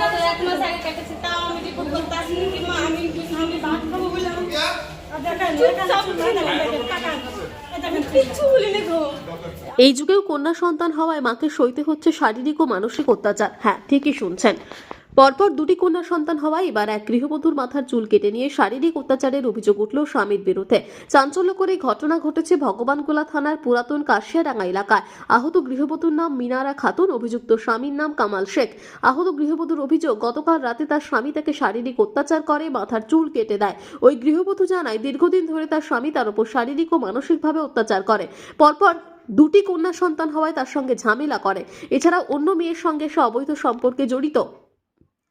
গত এক মাস আগে কেটেছে তাও আমি রিপোর্ট করতে আসিনি কি আমি আমি ভাত খাব বলে আমি চুপচাপ ছিলাম। কিচ্ছু বলিনি গো এই যুগেও কন্যা সন্তান হওয়ায় মাকে সইতে হচ্ছে শারীরিক ও মানসিক অত্যাচার। হ্যাঁ ঠিকই শুনছেন। পরপর দুটি কন্যা সন্তান হওয়ায় এবার এক গৃহবধূর মাথার চুল কেটে নিয়ে শারীরিক অত্যাচারের অভিযোগ উঠল স্বামীর বিরুদ্ধে। চাঞ্চল্যকর এই ঘটনা ঘটেছে ভগবানগোলা থানার পুরাতন কাশিয়াডাঙ্গা এলাকায়। আহত গৃহবধূর নাম মিনারা খাতুন, অভিযুক্ত স্বামীর নাম কামাল শেখ। আহত গৃহবধূর অভিযোগ, গতকাল রাতে তার স্বামী তাকে শারীরিক অত্যাচার করে, মাথার চুল কেটে দেয়। ওই গৃহবধূ জানায়, দীর্ঘদিন ধরে তার স্বামী তার উপর শারীরিক ও মানসিকভাবে অত্যাচার করে। পরপর দুটি কন্যা সন্তান হওয়ায় তার সঙ্গে ঝামেলা করে। এছাড়া অন্য মেয়ের সঙ্গে সে অবৈধ সম্পর্কে জড়িত।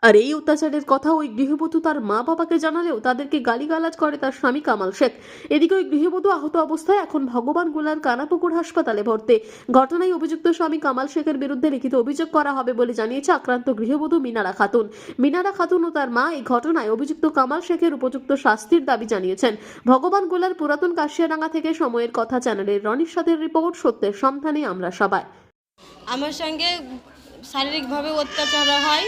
আর এই অত্যাচারের কথা ওই গৃহবধূ তার মা বাবাকে জানালেও তাদেরকে গালিগালাজ করে তার স্বামী কামাল শেখ। এদিকে ওই গৃহবধূ আহত অবস্থায় এখন ভগবান গোলার কানাপুকুর হাসপাতালে ভর্তি। ঘটনায় অভিযুক্ত স্বামী কামাল শেখের বিরুদ্ধে লিখিত অভিযোগ করা হবে বলে জানিয়েছে আক্রান্ত গৃহবধূ মিনারা খাতুন। মিনারা খাতুন ও তার মা এই ঘটনায় অভিযুক্ত কামাল শেখের উপযুক্ত শাস্তির দাবি জানিয়েছেন। ভগবান গোলার পুরাতন কাশিয়াডাঙ্গা থেকে সময়ের কথা চ্যানেলের রনির সাথের রিপোর্ট, সত্যের সন্ধানে আমরা সবাই। আমার সঙ্গে শারীরিকভাবে অত্যাচার হয়।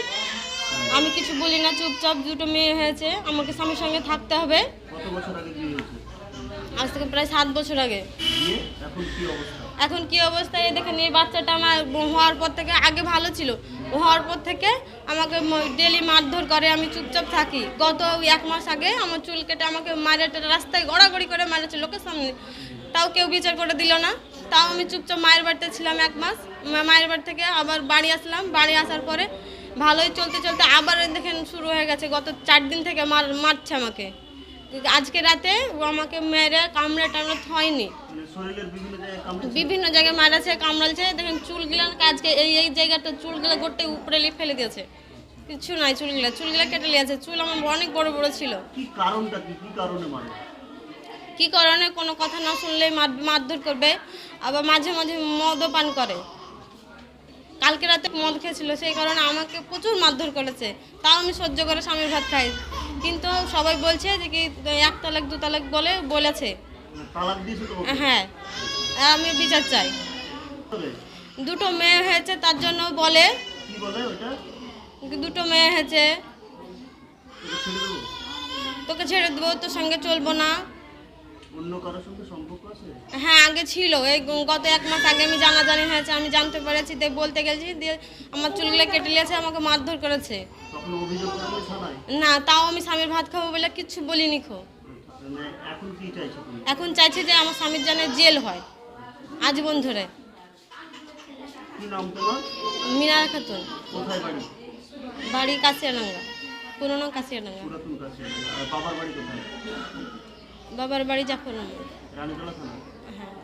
আমি কিছু বলি না চুপচাপ দুটো মেয়ে হয়েছে আমাকে স্বামীর সঙ্গে থাকতে হবে। আজ থেকে প্রায় সাত বছর আগে। এখন কি অবস্থা? এখন এই দেখেন এই বাচ্চাটা আমার হওয়ার পর থেকে আগে ভালো ছিল। হওয়ার পর থেকে আমাকে ডেলি মারধর করে আমি চুপচাপ থাকি। গত এক মাস আগে আমার চুল কেটে আমাকে মারে রাস্তায় গড়াগড়ি করে মারেছে লোকের সামনে। তাও কেউ বিচার করে দিল না। তাও আমি চুপচাপ মায়ের বাড়িতে ছিলাম এক মাস। মায়ের বাড়ি থেকে আবার বাড়ি আসলাম। বাড়ি আসার পরে ভালোই চলতে চলতে আবার দেখেন শুরু হয়ে গেছে। গত চার দিন থেকে মার মারছে আমাকে। আজকে রাতে ও আমাকে মেরে কামড়া টামড়ে হয়নি বিভিন্ন জায়গায় মারাছে কামড়ালছে। দেখেন চুলগুলা আজকে এই এই জায়গাটা চুলগুলো গোটে উপরে ফেলে দিয়েছে। কিছু নাই চুলগুলা চুলগুলা কেটে লিয়েছে চুল আমার অনেক বড় বড় ছিল। কি কারণটা কি? কি কারণে মারে কি কারণে কোনো কথা না শুনলে মার- মারধর করবে। আবার মাঝে মাঝে মদও পান করে। কালকে রাতে মদ খেয়েছিল সেই কারণে আমাকে প্রচুর মারধর করেছে। তাও আমি সহ্য করে স্বামীর ভাত খাই। কিন্তু সবাই বলছে যে কি এক তালাক দু তালাক বলে বলেছে? হ্যাঁ আমি বিচার চাই। দুটো মেয়ে হয়েছে তার জন্য বলে। দুটো মেয়ে হয়েছে। তোকে ছেড়ে দেবো তোর সঙ্গে চলবো না। অন্য কারোর সঙ্গে সম্পর্ক আছে? হ্যাঁ আগে ছিল। এই গত এক মাস আগে আমি জানাজানি হয়েছে আমি জানতে পেরেছি দিয়ে বলতে গেছি দিয়ে আমার চুলগুলো কেটে নিয়েছে আমাকে মারধর করেছে। তখন অভিযোগ করলে থানায়? না তাও আমি স্বামীর ভাত খাব বলে কিচ্ছু বলিনি খো। এখন কি চাইছো তুমি? এখন চাইছি যে আমার স্বামীর জানে জেল হয় আজীবন ধরে। কি নাম তোমার? মিনার খাতুন। কোথায় বাড়ি? বাড়ি কাছিয়াডাঙ্গা। পুরোনো কাছিয়াডাঙ্গা। বাবার বাড়ি কোথায়? বাবার বাড়ি জাফর রানীতলা থানা? হ্যাঁ।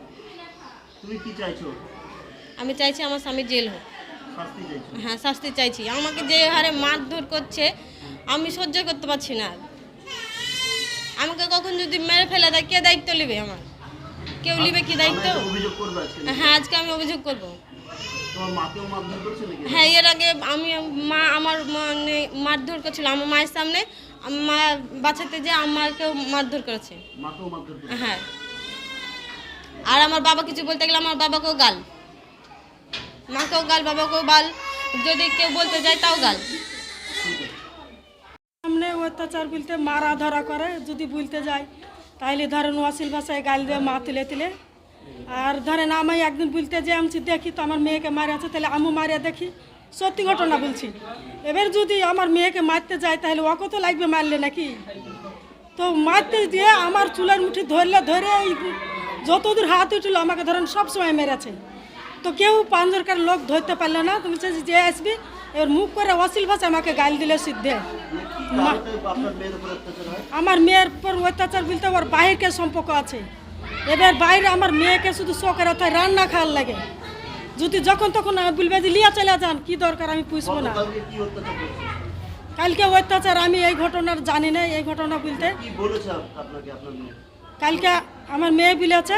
তুমি কি চাইছো? আমি চাইছি আমার স্বামী জেল হোক। হ্যাঁ শাস্তি চাইছি। আমাকে যে হারে মারধর করছে আমি সহ্য করতে পারছি না আমাকে কখন যদি মেরে ফেলে দেয় কে দায়িত্ব নেবে আমার? কেউ নেবে কি দায়িত্ব? করবে আজকে হ্যাঁ আজকে আমি অভিযোগ করব। হ্যাঁ এর আগে আমি মা আমার মানে মারধর করছিল আমার মায়ের সামনে। আমার মা বাঁচাতে যে আমাকেও মারধর করেছে। মাকেও মারধর করছে? হ্যাঁ। আর আমার বাবা কিছু বলতে গেলে আমার বাবাকেও গাল। মাকেও গাল বাবাকেও গাল যদি কেউ বলতে যায় তাও গাল। সামনে অত্যাচার বলতে মারা ধরা করে যদি বলতে যায় তাইলে ধরেন ওয়াসিল ভাষায় গাল দিয়ে মা তুলে তুলে আর ধরেন আমি একদিন বলতে যে আমি দেখি তো আমার মেয়েকে মারে আছে তাহলে আমি মারিয়া দেখি। সত্যি ঘটনা বলছি। এবার যদি আমার মেয়েকে মারতে যায়, তাহলে ওকে তো লাগবে মারলে নাকি? তো মারতে দিয়ে আমার চুলের মুঠি ধরলে ধরে এই যতদূর হাত উঠল, আমাকে ধরেন সব সময় মেরেছে। তো কেউ পাঁচজনকার লোক ধরতে পারল না। তুমি যে আসবি এবার মুখ করে অশ্লীল ভাষা আমাকে গাল দিলে সিদ্ধে। আমার মেয়ের পর অত্যাচার বলতে ওর বাহিরকে সম্পর্ক আছে। এবার বাইরে আমার মেয়েকে শুধু অর্থাৎ রান্না খাওয়ার লাগে। যদি যখন তখন বলবে যে লিয়া চলে যান কি দরকার আমি পুষবো না। কালকে অত্যাচার আমি এই ঘটনার জানি না এই ঘটনা বলতে। কালকে আমার মেয়ে বলেছে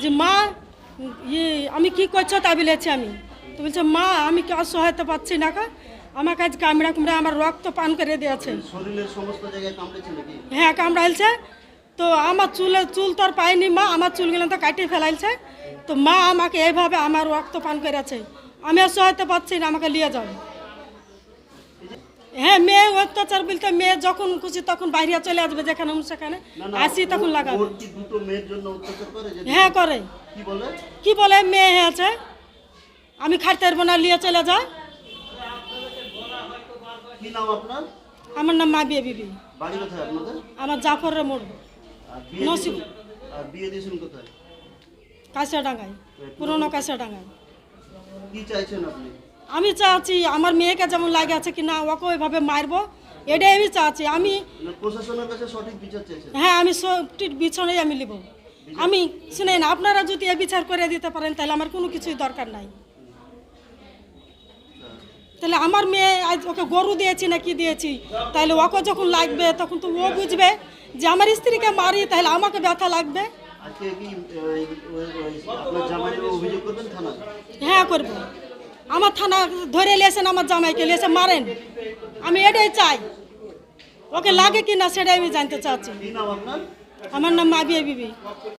যে মা ইয়ে আমি কি করছ তা বলেছি আমি। তো বলছে মা আমি কি অসহায়তা পাচ্ছি না কা আমার কাছে কামড়া কুমড়া আমার রক্ত পান করে দিয়েছে। হ্যাঁ কামড়াইছে। তো আমার চুলে চুল তো আর পাইনি মা আমার চুলগুলো তো কাটিয়ে ফেলাইছে। তো মা আমাকে এইভাবে আমার রক্ত পান করেছে। আমি আর সহায়তা পাচ্ছি না আমাকে নিয়ে যাও। হ্যাঁ মেয়ে অত্যাচার বলতে মেয়ে যখন খুশি তখন বাইরে চলে আসবে যেখানে সেখানে। আসি তখন লাগাবে। যে হ্যাঁ করে। কি বলে? মেয়ে হয়েছে আমি খাইতে পারব না নিয়ে চলে যায় আপনার? আমার নাম মা বিয়ে বিবি। আমার জাফরের মোড়। নসিব। আর বিয়ে দিয়েছেন কোথায়? কাঁচা ডাঙ্গায় পুরোনো কাঁচা ডাঙ্গায় কি চাইছেন আপনি? আমি চাচ্ছি আমার মেয়েকে যেমন লাগে আছে কি না ওকে ওইভাবে মারবো এটাই আমি চাচ্ছি। আমি মানে প্রশাসনের কাছে সঠিক বিচার চাইছেন? হ্যাঁ আমি সবটির বিছানায় আমি নিব। আমি শুনেন আপনারা যদি এ বিচার করে দিতে পারেন তাহলে আমার কোনো কিছুই দরকার নাই। তাহলে আমার মেয়ে আজ ওকে গরু দিয়েছি না কি দিয়েছি? তাহলে ওকে যখন লাগবে তখন তো ও বুঝবে। যে আমার স্ত্রীকে মারি তাহলে আমাকে ব্যথা লাগবে? হ্যাঁ করব। আমার থানা ধরে লেসেন আমার জামাইকে লেসে মারেন। আমি এটাই চাই। ওকে লাগে কি না সেটাই আমি জানতে চাচ্ছি। আমার নাম মাবিয়া বিবি।